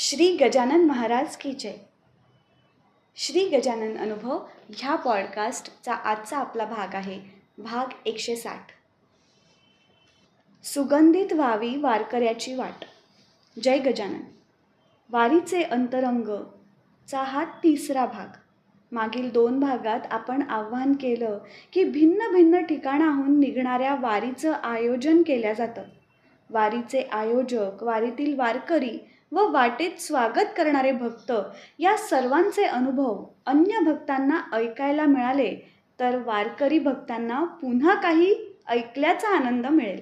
श्री गजानन महाराज की जय. श्री गजानन अनुभव ह्या पॉडकास्टचा आजचा आपला भाग आहे भाग एकशे साठ. सुगंधित व्हावी वारकऱ्याची वाट. जय गजानन. वारीचे अंतरंग चा हा तिसरा भाग. मागील दोन भागात आपण आव्हान केलं की भिन्न भिन्न ठिकाणाहून निघणाऱ्या वारीचं आयोजन केल्या जातं. वारीचे आयोजक वारीतील वारकरी व वाटेत स्वागत करणारे भक्त या सर्वांचे अनुभव अन्य भक्तांना ऐकायला मिळाले तर वारकरी भक्तांना पुन्हा काही ऐकल्याचा आनंद मिळेल.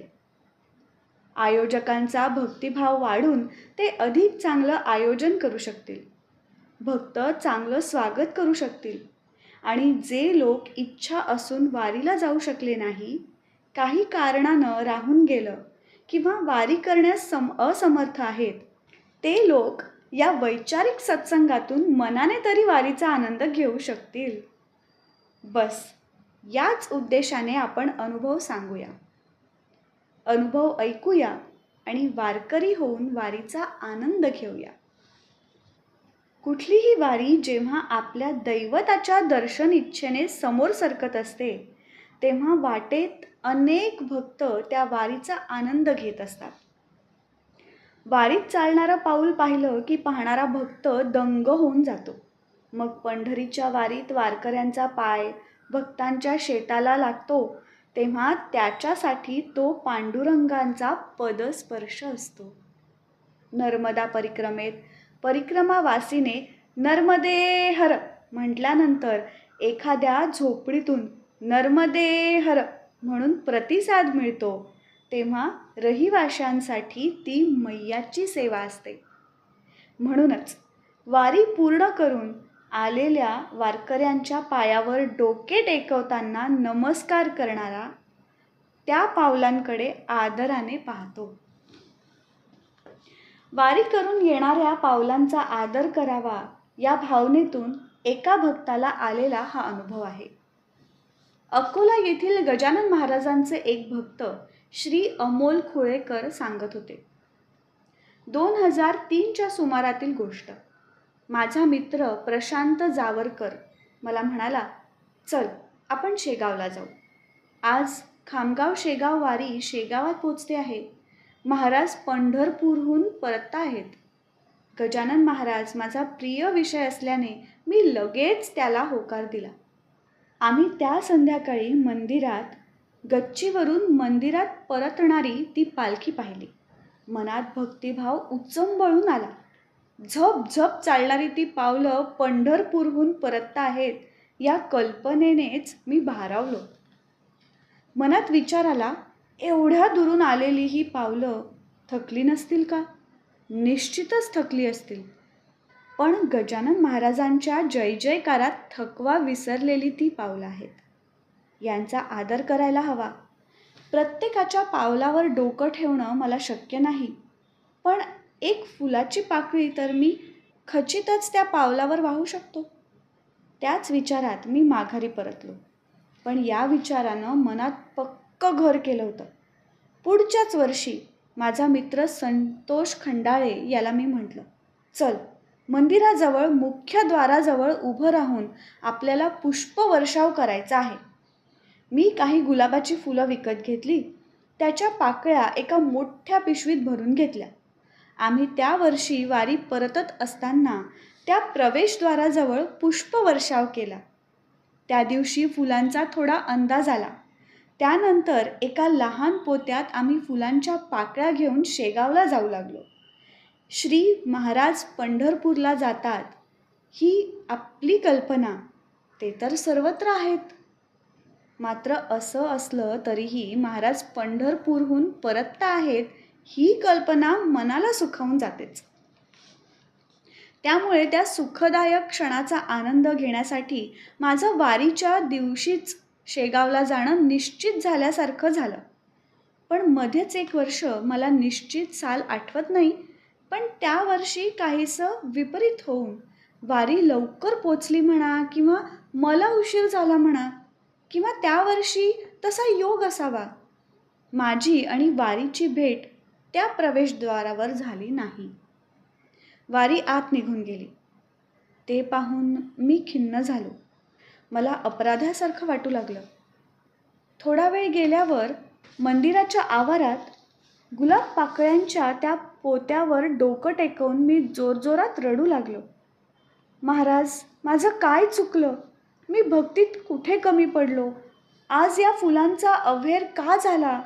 आयोजकांचा भक्तिभाव वाढून ते अधिक चांगलं आयोजन करू शकतील. भक्त चांगलं स्वागत करू शकतील. आणि जे लोक इच्छा असून वारीला जाऊ शकले नाही काही कारणानं राहून गेलं किंवा वारी करण्यास सम असमर्थ आहेत ते लोक या वैचारिक सत्संगातून मनाने तरी वारीचा आनंद घेऊ शकतील. बस याच उद्देशाने आपण अनुभव सांगूया. अनुभव ऐकूया आणि वारकरी होऊन वारीचा आनंद घेऊया. कुठलीही वारी जेव्हा आपल्या दैवताच्या दर्शन इच्छेने समोर सरकत असते तेव्हा वाटेत अनेक भक्त त्या वारीचा आनंद घेत असतात. वारीत चालणारं पाऊल पाहिलं की पाहणारा भक्त दंग होऊन जातो. मग पंढरीच्या वारीत वारकऱ्यांचा पाय भक्तांच्या शेताला लागतो तेव्हा त्याच्यासाठी तो पांडुरंगांचा पदस्पर्श असतो. नर्मदा परिक्रमेत परिक्रमावासीने नर्मदे हर म्हटल्यानंतर एखाद्या झोपडीतून नर्मदे हर म्हणून प्रतिसाद मिळतो. तेव्हा रहिवाशांसाठी ती मैयाची सेवा असते. म्हणूनच वारी पूर्ण करून आलेल्या वारकऱ्यांच्या पायावर डोके टेकवताना नमस्कार करणारा त्या पावलांकडे आदराने पाहतो. वारी करून येणाऱ्या पावलांचा आदर करावा या भावनेतून एका भक्ताला आलेला हा अनुभव आहे. अकोला येथील गजानन महाराजांचे एक भक्त श्री अमोल खुळेकर सांगत होते. दोन हजार तीनच्या सुमारातील गोष्ट. माझा मित्र प्रशांत जावरकर मला म्हणाला चल आपण शेगावला जाऊ. आज खामगाव शेगाव वारी शेगावात पोचते आहे. महाराज पंढरपूरहून परत आहेत. गजानन महाराज माझा प्रिय विषय असल्याने मी लगेच त्याला होकार दिला. आम्ही त्या संध्याकाळी मंदिरात गच्चीवरून मंदिरात परतणारी ती पालखी पाहिली. मनात भक्तिभाव उचंबळून आला. झप झप चालणारी ती पावलं पंढरपूरहून परतता आहेत या कल्पनेनेच मी भारावलो. मनात विचार आला एवढ्या दुरून आलेली ही पावलं थकली नसतील का? निश्चितच थकली असतील. पण गजानन महाराजांच्या जय जयकारात थकवा विसरलेली ती पावलं आहेत. यांचा आदर करायला हवा. प्रत्येकाच्या पावलावर डोकं ठेवणं मला शक्य नाही. पण एक फुलाची पाकळी तर मी खचितच त्या पावलावर वाहू शकतो. त्याच विचारात मी माघारी परतलो. पण या विचारानं मनात पक्क घर केलं होतं. पुढच्याच वर्षी माझा मित्र संतोष खंडाळे याला मी म्हटलं चल मंदिराजवळ मुख्य द्वाराजवळ उभं राहून आपल्याला पुष्पवर्षाव करायचा आहे. मी काही गुलाबाची फुलं विकत घेतली. त्याच्या पाकळ्या एका मोठ्या पिशवीत भरून घेतल्या. आम्ही त्या वर्षी वारी परतत असताना त्या प्रवेशद्वाराजवळ पुष्पवर्षाव केला. त्या दिवशी फुलांचा थोडा अंदाज आला. त्यानंतर एका लहान पोत्यात आम्ही फुलांच्या पाकळ्या घेऊन शेगावला जाऊ लागलो. श्री महाराज पंढरपूरला जातात. ही आपली कल्पना. ते तर सर्वत्र आहेत. मात्र असं असलं तरीही महाराज पंढरपूरहून परतता आहेत ही कल्पना मनाला सुखावून जातेच. त्यामुळे त्या सुखदायक क्षणाचा आनंद घेण्यासाठी माझं वारीच्या दिवशीच शेगावला जाणं निश्चित झाल्यासारखं झालं. पण मध्येच एक वर्ष मला निश्चित साल आठवत नाही पण त्या वर्षी काहीसं विपरीत होऊन वारी लवकर पोचली म्हणा किंवा मला उशीर झाला म्हणा किंवा त्या वर्षी तसा योग असावा. माझी आणि वारीची भेट त्या प्रवेशद्वारावर झाली नाही. वारी आत निघून गेली. ते पाहून मी खिन्न झालो. मला अपराधासारखं वाटू लागलं. थोडा वेळ गेल्यावर मंदिराच्या आवारात गुलाब पाकळ्यांच्या त्या पोत्यावर डोकं टेकवून मी जोरजोरात रडू लागलो. महाराज माझं काय चुकलं? मी भक्तीत कुठे कमी पडलो? आज या फुलांचा अव्हेर का झाला?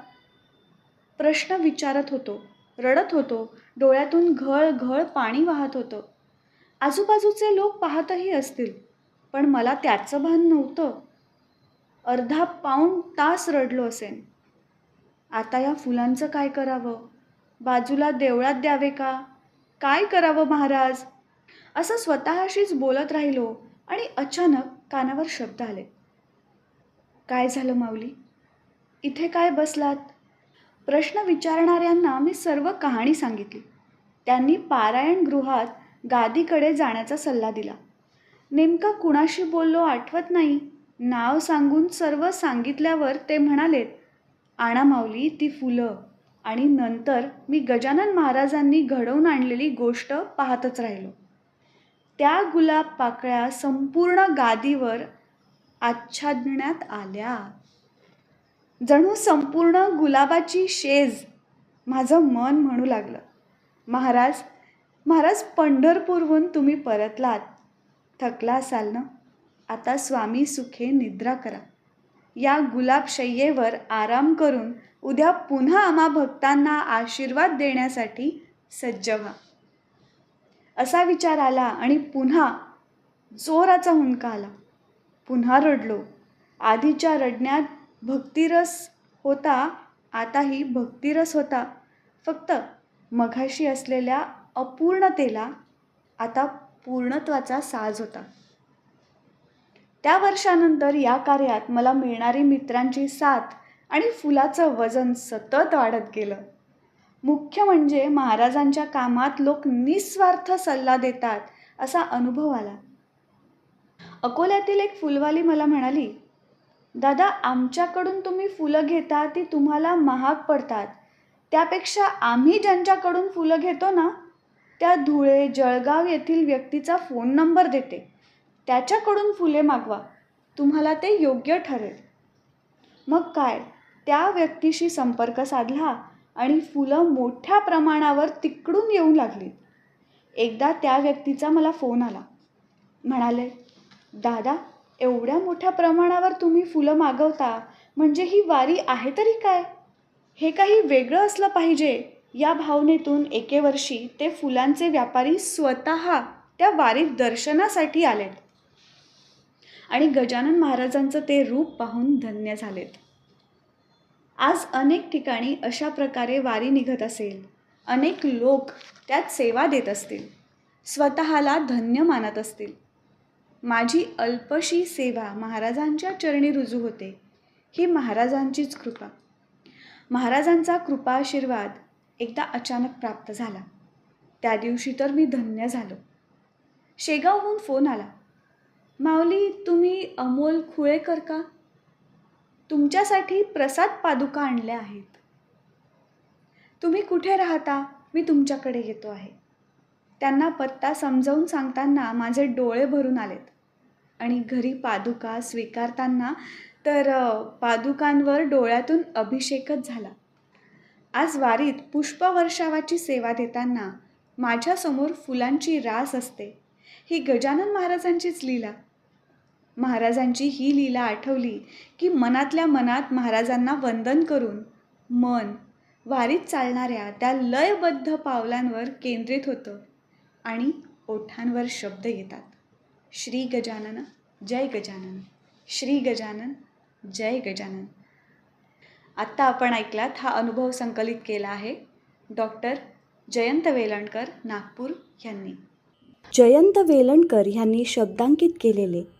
प्रश्न विचारत होतो रडत होतो डोळ्यातून घळ घळ पाणी वाहत होतं. आजूबाजूचे लोक पाहतही असतील पण मला त्याचं भान नव्हतं. अर्धा पाऊण तास रडलो असेन. आता या फुलांचं काय करावं? बाजूला देवळात द्यावे का? काय करावं महाराज? असं स्वतःशीच बोलत राहिलो आणि अचानक कानावर शब्द आले. काय झालं माऊली? इथे काय बसलात? प्रश्न विचारणाऱ्यांना मी सर्व कहाणी सांगितली. त्यांनी पारायण गृहात गादीकडे जाण्याचा सल्ला दिला. नेमका कुणाशी बोललो आठवत नाही. नाव सांगून सर्व सांगितल्यावर ते म्हणालेत आणा माऊली ती फुलं. आणि नंतर मी गजानन महाराजांनी घडवून आणलेली गोष्ट पाहतच राहिलो. त्या गुलाब पाकळ्या संपूर्ण गादीवर आच्छादण्यात आल्या. जणू संपूर्ण गुलाबाची शेज माझं मन म्हणू लागलं. महाराज महाराज पंढरपूरहून तुम्ही परतलात. थकला असाल ना? आता स्वामी सुखे निद्रा करा. या गुलाबशय्येवर आराम करून उद्या पुन्हा आम्हा भक्तांना आशीर्वाद देण्यासाठी सज्ज व्हा. असा विचार आला आणि पुन्हा जोराचा हुंका आला. पुन्हा रडलो. आधीच्या रडण्यात भक्तिरस होता आताही भक्तिरस होता. फक्त मघाशी असलेल्या अपूर्णतेला आता पूर्णत्वाचा साज होता. त्या वर्षानंतर या कार्यात मला मिळणारी मित्रांची साथ आणि फुलाचं वजन सतत वाढत गेलं. मुख्य म्हणजे महाराजांच्या कामात लोक निस्वार्थ सल्ला देतात असा अनुभव आला. अकोल्यातील एक फुलवाली मला म्हणाली दादा आमच्याकडून तुम्ही फुलं घेता ती तुम्हाला महाग पडतात. त्यापेक्षा आम्ही ज्यांच्याकडून फुलं घेतो ना त्या धुळे जळगाव येथील व्यक्तीचा फोन नंबर देते. त्याच्याकडून फुले मागवा. तुम्हाला ते योग्य ठरेल. मग काय? त्या व्यक्तीशी संपर्क साधला. आणि फुलं मोठ्या प्रमाणावर तिकडून येऊ लागली एकदा त्या व्यक्तीचा मला फोन आला. म्हणाले दादा एवढ्या मोठ्या प्रमाणावर तुम्ही फुलं मागवता म्हणजे ही वारी आहे तरी काय? हे काही वेगळं असलं पाहिजे. या भावनेतून एके वर्षी ते फुलांचे व्यापारी स्वतः त्या वारीत दर्शनासाठी आलेत. आणि गजानन महाराजांचं ते रूप पाहून धन्य झालेत. आज अनेक ठिकाणी अशा प्रकारे वारी निघत असेल. अनेक लोक त्यात सेवा देत असतील. स्वतःला धन्य मानत असतील. माझी अल्पशी सेवा महाराजांच्या चरणी रुजू होते. ही महाराजांचीच कृपा. महाराजांचा कृपा आशीर्वाद एकदा अचानक प्राप्त झाला. त्या दिवशी तर मी धन्य झालो. शेगावहून फोन आला. माऊली तुम्ही अमोल खुळेकर का? तुमच्यासाठी प्रसाद पादुका आणल्या आहेत. तुम्ही कुठे राहता? मी तुमच्याकडे येतो आहे. त्यांना पत्ता समजावून सांगताना माझे डोळे भरून आलेत. आणि घरी पादुका स्वीकारताना तर पादुकांवर डोळ्यातून अभिषेकच झाला. आज वारीत पुष्पवर्षावाची सेवा देताना माझ्यासमोर फुलांची रास असते. ही गजानन महाराजांचीच लीला. महाराजांची ही लीला आठवली की मनातल्या मनात महाराजांना वंदन करून मन वारीत चालणाऱ्या त्या लयबद्ध पावलांवर केंद्रित होतं आणि ओठांवर शब्द येतात. श्री गजानन जय गजानन. श्री गजानन जय गजानन. आत्ता आपण ऐकलात हा अनुभव संकलित केला आहे डॉक्टर जयंत वेलणकर नागपूर यांनी. जयंत वेलणकर ह्यांनी शब्दांकित केलेले